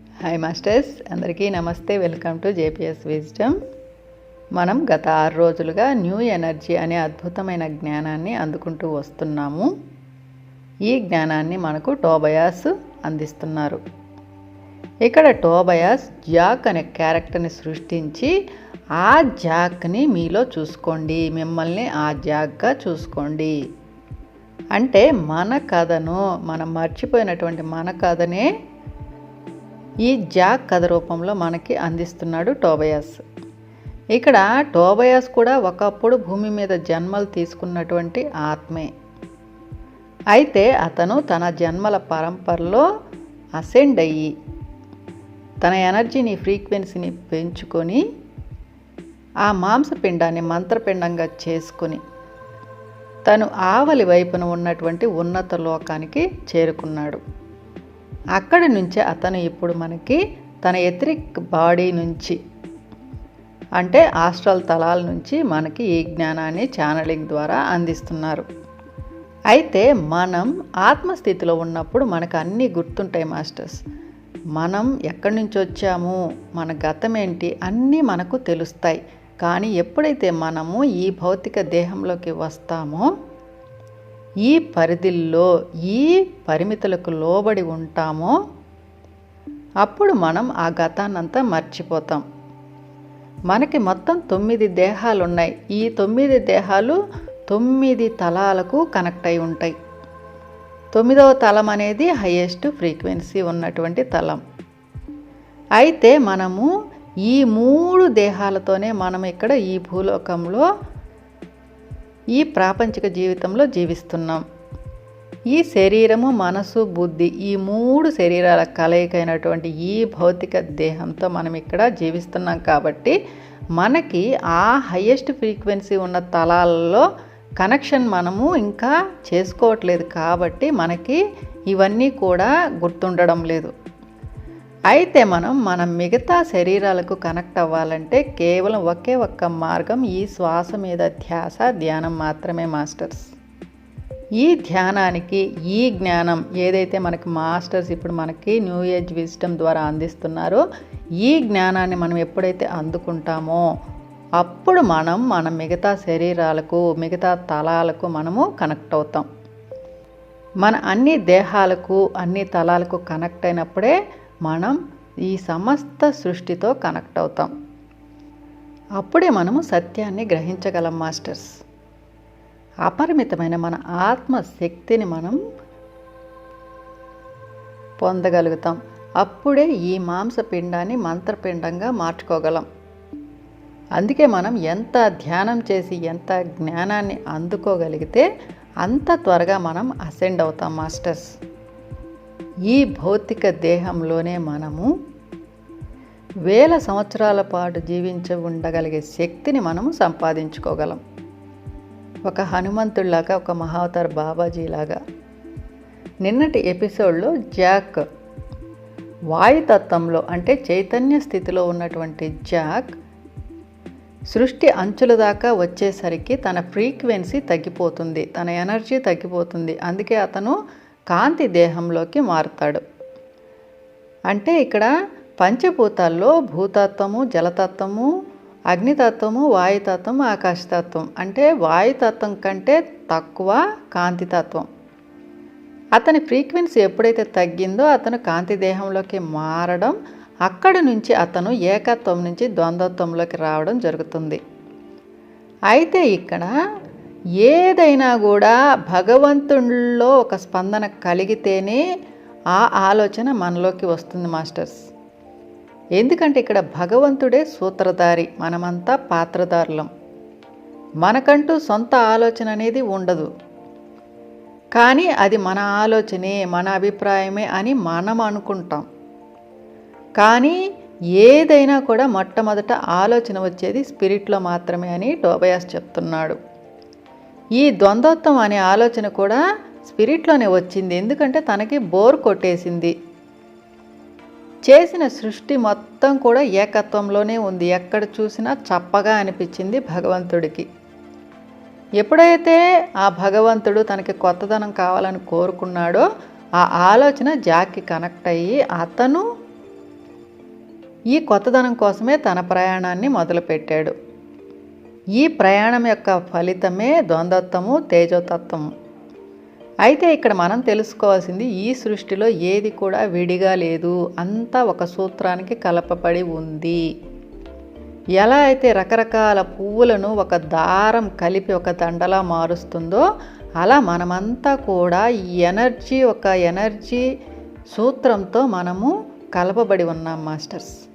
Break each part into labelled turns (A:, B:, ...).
A: Hi masters అందరికీ నమస్తే. Welcome to JPS wisdom మనం గత ఆరు రోజులుగా న్యూ ఎనర్జీ అనే అద్భుతమైన జ్ఞానాన్ని అందుకుంటూ వస్తున్నాము. ఈ జ్ఞానాన్ని మనకు టోబయాస్ అందిస్తున్నారు. ఇక్కడ టోబయాస్ జాక్ అనే క్యారెక్టర్ని సృష్టించి ఆ జాక్ని మీలో చూసుకోండి. మిమ్మల్ని ఆ జాక్గా చూసుకోండి. అంటే మన కథను మనం మర్చిపోయినటువంటి మన కథనే ఈ జాక్ కథ రూపంలో మనకి అందిస్తున్నాడు టోబయాస్. ఇక్కడ టోబయాస్ కూడా ఒకప్పుడు భూమి మీద జన్మలు తీసుకున్నటువంటి ఆత్మే. అయితే అతను తన జన్మల పరంపరలో అసెండ్ అయ్యి తన ఎనర్జీని ఫ్రీక్వెన్సీని పెంచుకొని ఆ మాంసపిండాన్ని మంత్రపిండంగా చేసుకుని తను ఆవలి వైపున ఉన్నటువంటి ఉన్నత లోకానికి చేరుకున్నాడు. అక్కడి నుంచే అతను ఇప్పుడు మనకి తన ఎథరిక్ బాడీ నుంచి అంటే ఆస్ట్రల్ తలాల నుంచి మనకి ఈ జ్ఞానాన్ని ఛానలింగ్ ద్వారా అందిస్తున్నారు. అయితే మనం ఆత్మస్థితిలో ఉన్నప్పుడు మనకు అన్నీ గుర్తుంటాయి మాస్టర్స్. మనం ఎక్కడి నుంచి వచ్చాము మన గతం ఏంటి అన్నీ మనకు తెలుస్తాయి. కానీ ఎప్పుడైతే మనము ఈ భౌతిక దేహంలోకి వస్తామో ఈ పరిధిల్లో ఈ పరిమితులకు లోబడి ఉంటామో అప్పుడు మనం ఆ గతాన్నంతా మర్చిపోతాం. మనకి మొత్తం తొమ్మిది దేహాలు ఉన్నాయి ఈ తొమ్మిది దేహాలు తొమ్మిది తలాలకు కనెక్ట్ అయి ఉంటాయి. తొమ్మిదవ తలం అనేది హయ్యెస్ట్ ఫ్రీక్వెన్సీ ఉన్నటువంటి తలం. అయితే మనము ఈ మూడు దేహాలతోనే మనం ఇక్కడ ఈ భూలోకంలో ఈ ప్రాపంచిక జీవితంలో జీవిస్తున్నాం. ఈ శరీరము మనసు బుద్ధి ఈ మూడు శరీరాల కలయికైనటువంటి ఈ భౌతిక దేహంతో మనం ఇక్కడ జీవిస్తున్నాం కాబట్టి మనకి ఆ హయ్యెస్ట్ ఫ్రీక్వెన్సీ ఉన్న తలాలలో కనెక్షన్ మనము ఇంకా చేసుకోవట్లేదు కాబట్టి మనకి ఇవన్నీ కూడా గుర్తుండడం లేదు. అయితే మనం మన మిగతా శరీరాలకు కనెక్ట్ అవ్వాలంటే కేవలం ఒకే ఒక్క మార్గం ఈ శ్వాస మీద ధ్యాస ధ్యానం మాత్రమే మాస్టర్స్. ఈ ధ్యానానికి ఈ జ్ఞానం ఏదైతే మనకి మాస్టర్స్ ఇప్పుడు మనకి న్యూ ఏజ్ విజిటమ్ ద్వారా అందిస్తున్నారో ఈ జ్ఞానాన్ని మనం ఎప్పుడైతే అందుకుంటామో అప్పుడు మనం మన మిగతా శరీరాలకు మిగతా తలాలకు మనము కనెక్ట్ అవుతాం. మన అన్ని దేహాలకు అన్ని తలాలకు కనెక్ట్ అయినప్పుడే మనం ఈ సమస్త సృష్టితో కనెక్ట్ అవుతాం. అప్పుడే మనము సత్యాన్ని గ్రహించగలం మాస్టర్స్. అపరిమితమైన మన ఆత్మ శక్తిని మనం పొందగలుగుతాం. అప్పుడే ఈ మాంసపిండాన్ని మంత్రపిండంగా మార్చుకోగలం. అందుకే మనం ఎంత ధ్యానం చేసి ఎంత జ్ఞానాన్ని అందుకోగలిగితే అంత త్వరగా మనం అసెండ్ అవుతాం మాస్టర్స్. ఈ భౌతిక దేహంలోనే మనము వేల సంవత్సరాల పాటు జీవించ ఉండగలిగే శక్తిని మనము సంపాదించుకోగలం. ఒక హనుమంతుడిలాగా ఒక మహావతార్ బాబాజీలాగా నిన్నటి ఎపిసోడ్లో జాక్ వాయుతత్వంలో అంటే చైతన్య స్థితిలో ఉన్నటువంటి జాక్ సృష్టి అంచుల దాకా వచ్చేసరికి తన ఫ్రీక్వెన్సీ తగ్గిపోతుంది తన ఎనర్జీ తగ్గిపోతుంది. అందుకే అతను కాంతి దేహంలోకి మారుతాడు. అంటే ఇక్కడ పంచభూతాల్లో భూతత్వము జలతత్వము అగ్నితత్వము వాయుతత్వం ఆకాశతత్వం. అంటే వాయుతత్వం కంటే తక్కువ కాంతితత్వం. అతని ఫ్రీక్వెన్సీ ఎప్పుడైతే తగ్గిందో అతను కాంతి దేహంలోకి మారడం అక్కడి నుంచి అతను ఏకత్వం నుంచి ద్వంద్వత్వంలోకి రావడం జరుగుతుంది. అయితే ఇక్కడ ఏదైనా కూడా భగవంతుల్లో ఒక స్పందన కలిగితేనే ఆ ఆలోచన మనలోకి వస్తుంది మాస్టర్స్. ఎందుకంటే ఇక్కడ భగవంతుడే సూత్రధారి మనమంతా పాత్రధారులం. మనకంటూ సొంత ఆలోచన అనేది ఉండదు. కానీ అది మన ఆలోచనే మన అభిప్రాయమే అని మనం అనుకుంటాం. కానీ ఏదైనా కూడా మొట్టమొదట ఆలోచన వచ్చేది స్పిరిట్లో మాత్రమే అని టోబయాస్ చెప్తున్నాడు. ఈ ద్వంద్వత్వం అనే ఆలోచన కూడా స్పిరిట్లోనే వచ్చింది. ఎందుకంటే తనకి బోర్ కొట్టేసింది. చేసిన సృష్టి మొత్తం కూడా ఏకత్వంలోనే ఉంది. ఎక్కడ చూసినా చప్పగా అనిపించింది భగవంతుడికి. ఎప్పుడైతే ఆ భగవంతుడు తనకి కొత్తదనం కావాలని కోరుకున్నాడో ఆ ఆలోచన జాక్కి కనెక్ట్ అయ్యి అతను ఈ కొత్తదనం కోసమే తన ప్రయాణాన్ని మొదలుపెట్టాడు. ఈ ప్రయాణం యొక్క ఫలితమే ద్వంద్వత్వము తేజోతత్వము. అయితే ఇక్కడ మనం తెలుసుకోవాల్సింది ఈ సృష్టిలో ఏది కూడా విడిగా లేదు. అంతా ఒక సూత్రానికి కలపబడి ఉంది. ఎలా అయితే రకరకాల పువ్వులను ఒక దారం కలిపి ఒక దండలా మారుస్తుందో అలా మనమంతా కూడా ఈ ఎనర్జీ ఒక ఎనర్జీ సూత్రంతో మనము కలపబడి ఉన్నాం మాస్టర్స్.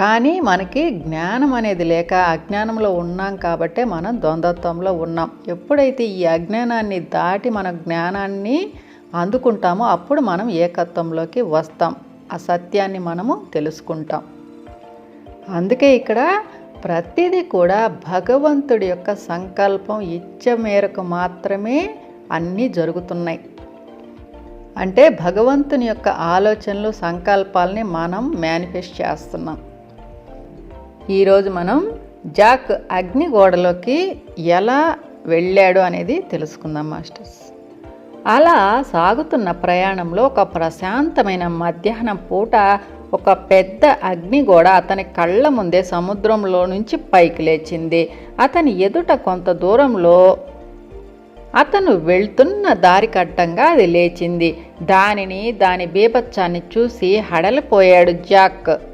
A: కానీ మనకి జ్ఞానం అనేది లేక అజ్ఞానంలో ఉన్నాం కాబట్టే మనం ద్వంద్వత్వంలో ఉన్నాం. ఎప్పుడైతే ఈ అజ్ఞానాన్ని దాటి మన జ్ఞానాన్ని అందుకుంటామో అప్పుడు మనం ఏకత్వంలోకి వస్తాం. ఆ సత్యాన్ని మనము తెలుసుకుంటాం. అందుకే ఇక్కడ ప్రతిదీ కూడా భగవంతుడి యొక్క సంకల్పం ఇచ్చ మేరకు మాత్రమే అన్నీ జరుగుతున్నాయి. అంటే భగవంతుని యొక్క ఆలోచనలు సంకల్పాలని మనం మేనిఫెస్ట్ చేస్తున్నాం. ఈరోజు మనం జాక్ అగ్నిగోడలోకి ఎలా వెళ్ళాడు అనేది తెలుసుకుందాం మాస్టర్స్. అలా సాగుతున్న ప్రయాణంలో ఒక ప్రశాంతమైన మధ్యాహ్నం పూట ఒక పెద్ద అగ్నిగోడ అతని కళ్ళ ముందే సముద్రంలో నుంచి పైకి లేచింది. అతని ఎదుట కొంత దూరంలో అతను వెళ్తున్న దారి కట్టంగా అది లేచింది. దానిని దాని బీభత్సాన్ని చూసి హడలిపోయాడు జాక్.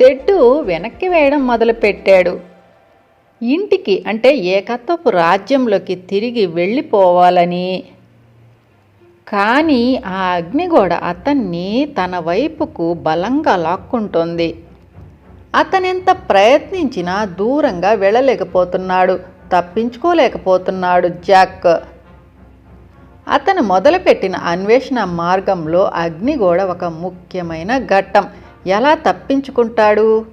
A: తెడ్డు వెనక్కి వేయడం మొదలుపెట్టాడు. ఇంటికి అంటే ఏకత్వపు రాజ్యంలోకి తిరిగి వెళ్ళిపోవాలని. కానీ ఆ అగ్నిగోడ అతన్ని తన వైపుకు బలంగా లాక్కుంటోంది. అతనెంత ప్రయత్నించినా దూరంగా వెళ్ళలేకపోతున్నాడు తప్పించుకోలేకపోతున్నాడు జాక్. అతను మొదలుపెట్టిన అన్వేషణ మార్గంలో అగ్నిగోడ ఒక ముఖ్యమైన ఘట్టం. ఎలా తప్పించుకుంటాడు?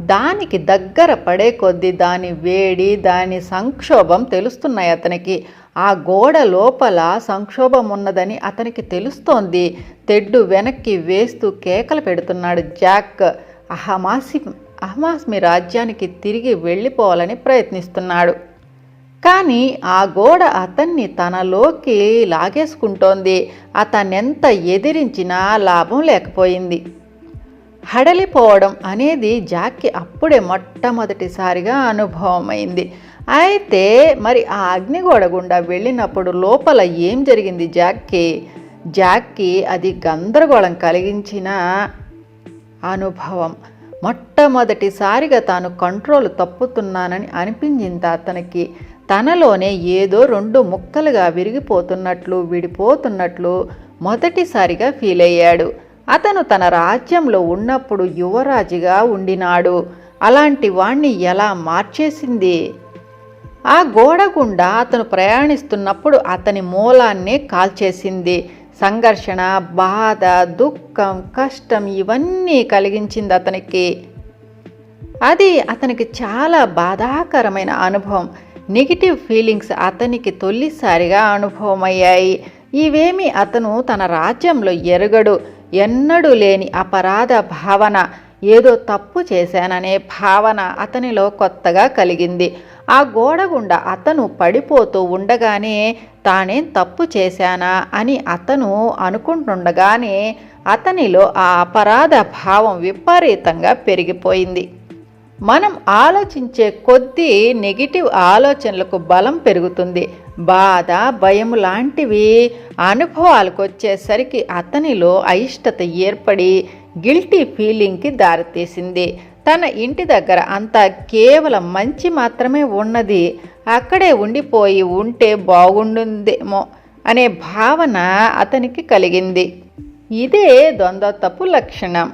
A: దానికి దగ్గర పడే కొద్దీ దాని వేడి దాని సంక్షోభం తెలుస్తున్నాయి అతనికి. ఆ గోడ లోపల సంక్షోభం ఉన్నదని అతనికి తెలుస్తోంది. తెడ్డు వెనక్కి వేస్తూ కేకలు పెడుతున్నాడు జాక్. అహమాసి అహమాస్మి రాజ్యానికి తిరిగి వెళ్ళిపోవాలని ప్రయత్నిస్తున్నాడు. కానీ ఆ గోడ అతన్ని తనలోకి లాగేసుకుంటోంది. అతనెంత ఎదిరించినా లాభం లేకపోయింది. హడలిపోవడం అనేది జాక్కి అప్పుడే మొట్టమొదటిసారిగా అనుభవమైంది. అయితే మరి ఆ అగ్నిగోడ గుండా వెళ్ళినప్పుడు లోపల ఏం జరిగింది జాక్కి? జాక్కి అది గందరగోళం కలిగించిన అనుభవం. మొట్టమొదటిసారిగా తాను కంట్రోల్ తప్పుతున్నానని అనిపించింది అతనికి. తనలోనే ఏదో రెండు ముక్కలుగా విరిగిపోతున్నట్లు విడిపోతున్నట్లు మొదటిసారిగా ఫీల్ అయ్యాడు అతను తన రాజ్యంలో ఉన్నప్పుడు యువరాజుగా ఉండినాడు. అలాంటి వాణ్ణి ఎలా మార్చేసింది? ఆ గోడ గుండా అతను ప్రయాణిస్తున్నప్పుడు అతని మూలాన్నే కాల్చేసింది. సంఘర్షణ బాధ దుఃఖం కష్టం ఇవన్నీ కలిగించింది అతనికి. అది అతనికి చాలా బాధాకరమైన అనుభవం. నెగిటివ్ ఫీలింగ్స్ అతనికి తొలిసారిగా అనుభవమయ్యాయి. ఇవేమి అతను తన రాజ్యంలో ఎరగడు. ఎన్నడూ లేని అపరాధ భావన. ఏదో తప్పు చేశాననే భావన అతనిలో కొత్తగా కలిగింది. ఆ గోడ గుండా అతను పడిపోతూ ఉండగానే తానేం తప్పు చేశానా అని అతను అనుకుంటుండగానే అతనిలో ఆ అపరాధ భావం విపరీతంగా పెరిగిపోయింది. మనం ఆలోచించే కొద్దీ నెగిటివ్ ఆలోచనలకు బలం పెరుగుతుంది. బాధ భయం లాంటివి అనుభవాలకు వచ్చేసరికి అతనిలో అయిష్టత ఏర్పడి గిల్టీ ఫీలింగ్కి దారితీసింది. తన ఇంటి దగ్గర అంతా కేవలం మంచి మాత్రమే ఉన్నది. అక్కడే ఉండిపోయి ఉంటే బాగుండుందేమో అనే భావన అతనికి కలిగింది. ఇదే ద్వంద్వ తప్పు లక్షణం.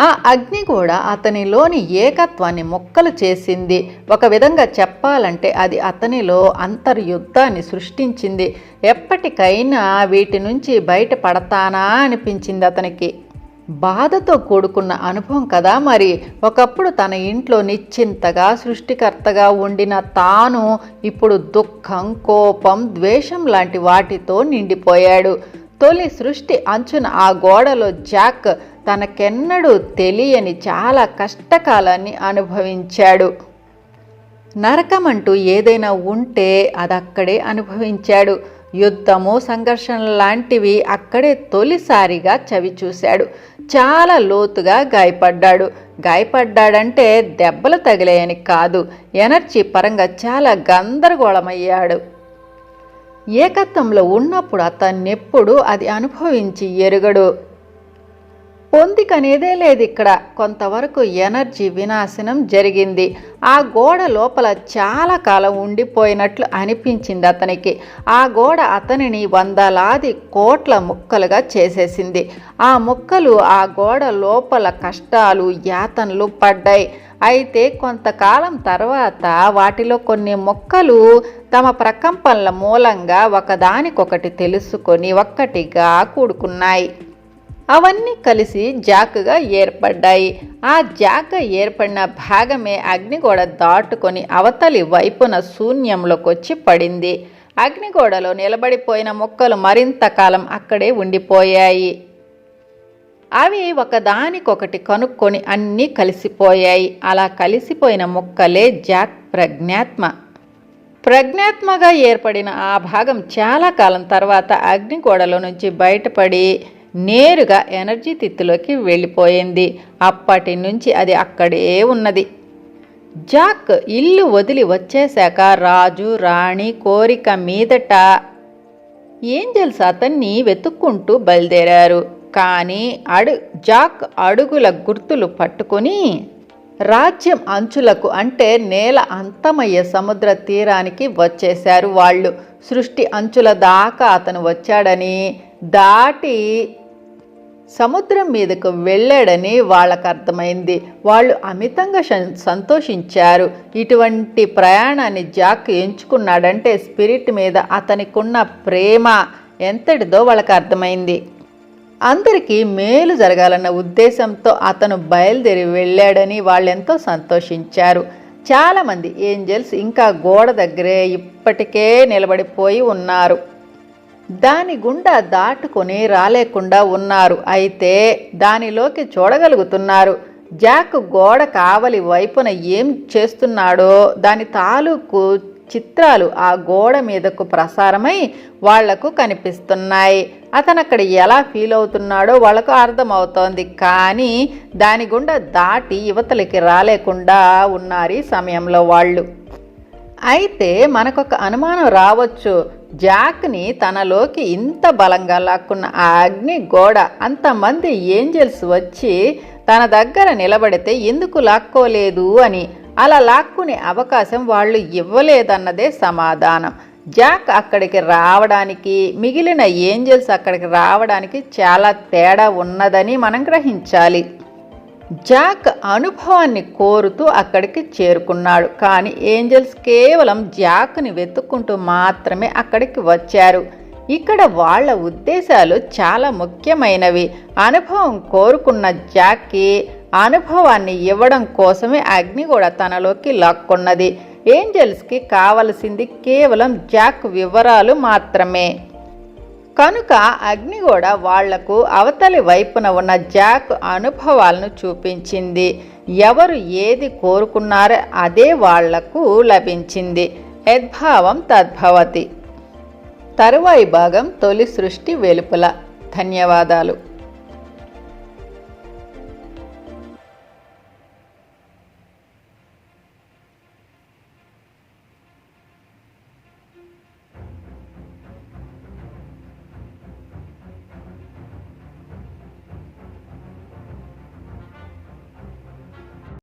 A: ఆ అగ్ని కూడా అతనిలోని ఏకత్వాన్ని మొక్కలు చేసింది. ఒక విధంగా చెప్పాలంటే అది అతనిలో అంతర్యుద్ధాన్ని సృష్టించింది. ఎప్పటికైనా వీటి నుంచి బయటపడతానా అనిపించింది అతనికి. బాధతో కూడుకున్న అనుభవం కదా మరి. ఒకప్పుడు తన ఇంట్లో నిశ్చింతగా సృష్టికర్తగా ఉండిన తాను ఇప్పుడు దుఃఖం కోపం ద్వేషం లాంటి వాటితో నిండిపోయాడు. తొలి సృష్టి అంచున ఆ గోడలో జాక్ తనకెన్నడూ తెలియని చాలా కష్టకాలాన్ని అనుభవించాడు. నరకమంటూ ఏదైనా ఉంటే అదక్కడే అనుభవించాడు. యుద్ధము సంఘర్షణ లాంటివి అక్కడే తొలిసారిగా చవి చూశాడు చాలా లోతుగా గాయపడ్డాడు. గాయపడ్డాడంటే దెబ్బలు తగిలాయని కాదు. ఎనర్జీ పరంగా చాలా గందరగోళమయ్యాడు. ఏకత్వంలో ఉన్నప్పుడు అతన్నెప్పుడు అది అనుభవించి ఎరుగడు. పొందికనేదే లేదు ఇక్కడ. కొంతవరకు ఎనర్జీ వినాశనం జరిగింది. ఆ గోడ లోపల చాలా కాలం ఉండిపోయినట్లు అనిపించింది అతనికి. ఆ గోడ అతనిని వందలాది కోట్ల ముక్కలుగా చేసేసింది. ఆ ముక్కలు ఆ గోడ లోపల కష్టాలు యాతనలు పడ్డాయి. అయితే కొంతకాలం తర్వాత వాటిలో కొన్ని మొక్కలు తమ ప్రకంపనల మూలంగా ఒకదానికొకటి తెలుసుకొని ఒక్కటిగా కూడుకున్నాయి. అవన్నీ కలిసి జాకగా ఏర్పడ్డాయి. ఆ జాక ఏర్పడిన భాగమే అగ్నిగోడ దాటుకొని అవతలి వైపున శూన్యంలోకి వచ్చి పడింది. అగ్నిగోడలో నిలబడిపోయిన మొక్కలు మరింత కాలం అక్కడే ఉండిపోయాయి. అవి ఒకదానికొకటి కనుక్కొని అన్నీ కలిసిపోయాయి. అలా కలిసిపోయిన మొక్కలే జాక్ ప్రజ్ఞాత్మ. ప్రజ్ఞాత్మగా ఏర్పడిన ఆ భాగం చాలా కాలం తర్వాత అగ్నిగోడలో నుంచి బయటపడి నేరుగా ఎనర్జీ తిత్తులోకి వెళ్ళిపోయింది. అప్పటి నుంచి అది అక్కడే ఉన్నది. జాక్ ఇల్లు వదిలి వచ్చేశాక రాజు రాణి కోరిక మీదట ఏంజల్స్ అతన్ని వెతుక్కుంటూ బయలుదేరారు. కానీ అడు జాక్ అడుగుల గుర్తులు పట్టుకొని రాజ్యం అంచులకు అంటే నేల అంతమయ్యే సముద్ర తీరానికి వచ్చేశారు వాళ్ళు. సృష్టి అంచుల దాకా అతను వచ్చాడని దాటి సముద్రం మీదకు వెళ్ళాడని వాళ్ళకు అర్థమైంది. వాళ్ళు అమితంగా సంతోషించారు. ఇటువంటి ప్రయాణాన్ని జాక్ ఎంచుకున్నాడంటే స్పిరిట్ మీద అతనికున్న ప్రేమ ఎంతటిదో వాళ్ళకి అర్థమైంది. అందరికీ మేలు జరగాలన్న ఉద్దేశంతో అతను బయలుదేరి వెళ్ళాడని వాళ్ళెంతో సంతోషించారు. చాలామంది ఏంజల్స్ ఇంకా గోడ దగ్గరే ఇప్పటికే నిలబడిపోయి ఉన్నారు. దాని గుండా దాటుకొని రాలేకుండా ఉన్నారు. అయితే దానిలోకి చూడగలుగుతున్నారు. జాక్ గోడ కావలి వైపున ఏం చేస్తున్నాడో? దాని తాలూకు చిత్రాలు ఆ గోడ మీదకు ప్రసారమై వాళ్ళకు కనిపిస్తున్నాయి. అతను అక్కడ ఎలా ఫీల్ అవుతున్నాడో వాళ్ళకు అర్థమవుతోంది. కానీ దాని గుండా దాటి యువతలకి రాలేకుండా ఉన్నారు ఈ సమయంలో వాళ్ళు. అయితే మనకొక అనుమానం రావచ్చు. జాక్ని తనలోకి ఇంత బలంగా లాక్కున్న ఆ అగ్ని గోడ అంతమంది ఏంజల్స్ వచ్చి తన దగ్గర నిలబడితే ఎందుకు లాక్కోలేదు అని. అలా లాక్కునే అవకాశం వాళ్ళు ఇవ్వలేదన్నదే సమాధానం. జాక్ అక్కడికి రావడానికి మిగిలిన ఏంజల్స్ అక్కడికి రావడానికి చాలా తేడా ఉన్నదని మనం గ్రహించాలి. జాక్ అనుభవాన్ని కోరుతూ అక్కడికి చేరుకున్నాడు. కానీ ఏంజల్స్ కేవలం జాక్ని వెతుక్కుంటూ మాత్రమే అక్కడికి వచ్చారు. ఇక్కడ వాళ్ళ ఉద్దేశాలు చాలా ముఖ్యమైనవి. అనుభవం కోరుకున్న జాక్కి అనుభవాన్ని ఇవ్వడం కోసమే అగ్ని కూడా తనలోకి లాక్కున్నది. ఏంజల్స్కి కావలసింది కేవలం జాక్ వివరాలు మాత్రమే. కనుక అగ్ని కూడా వాళ్ళకు అవతలి వైపున ఉన్న జాక్ అనుభవాలను చూపించింది. ఎవరు ఏది కోరుకున్నారో అదే వాళ్ళకు లభించింది. యద్భావం తద్భవతి. తరువాయి భాగం తొలి సృష్టి వెలుపల. ధన్యవాదాలు.